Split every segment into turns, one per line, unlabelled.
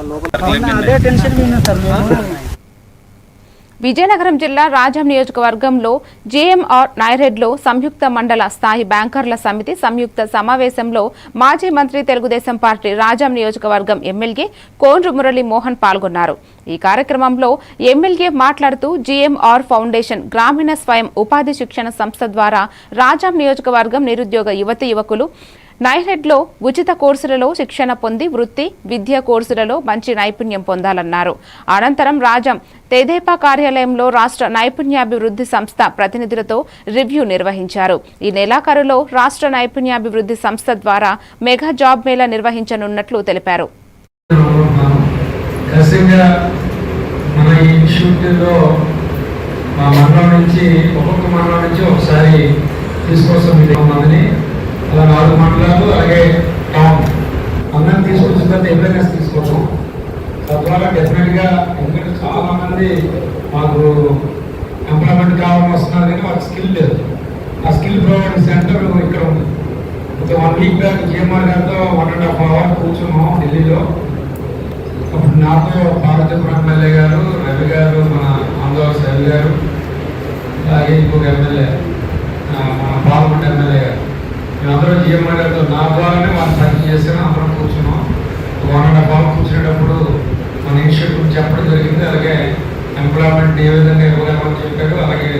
అవునా, అదే టెన్షన్ మీద ఉన్నాం సార్ మేము
విజయనగరం జిల్లా రాజం నియోజకవర్గంలో జేఎంఆర్ నాయరెడ్లో సంయుక్త మండల స్థాయి బ్యాంకర్ల సమితి సంయుక్త సమావేశంలో మాజీ మంత్రి తెలుగుదేశం పార్టీ రాజం నియోజకవర్గం ఎమ్మెల్యే కోండ్రు మురళి మోహన్ పాల్గొన్నారు. ఈ కార్యక్రమంలో ఎమ్మెల్యే మాట్లాడుతూ జీఎంఆర్ ఫౌండేషన్ గ్రామీణ స్వయం ఉపాధి శిక్షణ సంస్థ ద్వారా రాజాం నియోజకవర్గం నిరుద్యోగ యువతి యువకులు నైహెడ్లో ఉచిత కోర్సులలో శిక్షణ పొంది వృత్తి విద్య కోర్సులలో మంచి నైపుణ్యం పొందాలన్నారు. అనంతరం రాజం తెదేపా కార్యాలయంలో రాష్ట్ర నైపుణ్యాభివృద్ధి సంస్థ ప్రతినిధులతో రివ్యూ నిర్వహించారు. ఈ నెలాఖరులో రాష్ట్ర నైపుణ్యాభివృద్ధి సంస్థ ద్వారా మెగా జాబ్ మేళా నిర్వహించనున్నట్లు తెలిపారు.
మన ఇన్స్టిట్యూట్లో మా నుంచి ఒక్కొక్క నుంచి ఒకసారి తీసుకొస్తాం. ఇది మందిని అలా నాలుగు మండలాలు అలాగే టౌన్ అందరిని తీసుకొచ్చిన తర్వాత ఎవిడెన్స్ తీసుకొచ్చాం తద్వారా డెఫినెట్గా ఎందుకంటే చాలామంది మాకు ఎంప్లాయ్మెంట్ కావాలని వస్తున్నారు కానీ వాళ్ళకి స్కిల్ లేదు. ఆ స్కిల్ ప్రొవైడింగ్ సెంటర్ ఇక్కడ ఉంది. ఒక వన్ వీక్ బ్యాక్ జిఎంఆర్ గారితో వన్ అండ్ హాఫ్ అవర్ కూర్చున్నాం ఢిల్లీలో. అప్పుడు నాతో పార్వతీపురం ఎమ్మెల్యే గారు రవి గారు మన ఆంధ్రప్రదేశ్ రవి గారు అలాగే ఇంకొక ఎమ్మెల్యే ఆ, మన పార్లమెంట్ ఎమ్మెల్యే గారు మేమందరం జిఎంఆర్ నా ద్వారానే వాళ్ళు సర్చ్ చేస్తేనే అక్కడ కూర్చున్నాం. వన్ అండ్ హాఫ్ అవర్ కూర్చునేటప్పుడు మన ఇన్స్టిట్యూట్ చెప్పడం జరిగింది. అలాగే ఎంప్లాయ్మెంట్ ఏ విధంగా ఇవ్వగలమని చెప్పారు. అలాగే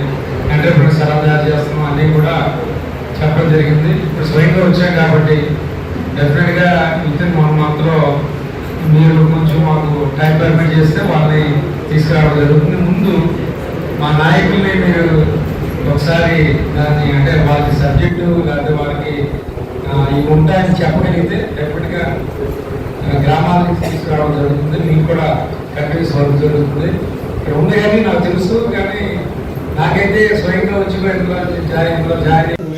ఎంటర్ప్రినర్స్ ఎలా తయారు చేస్తున్నాం అన్నీ కూడా చెప్పడం జరిగింది. ఇప్పుడు స్వయంగా వచ్చాం కాబట్టి డెఫినెట్గా విత్ ఇన్ వన్ మంత్లో మీరు కొంచెం మాకు టైం పర్మిట్ చేస్తే వాళ్ళని తీసుకురావడం జరుగుతుంది. ముందు మా నాయకుల్ని మీరు ఒకసారి దాన్ని అంటే వాళ్ళకి సబ్జెక్టు ఇవి ఉంటాయని చెప్పగలిగితే డెఫినెట్గా గ్రామాలకు తీసుకురావడం జరుగుతుంది. మీకు కూడా కంటిన్యూస్ వర్క్ జరుగుతుంది. ఇక్కడ ఉంది కానీ నాకు తెలుసు కానీ నాకైతే స్వయంగా వచ్చి జాయిన్ జాయిన్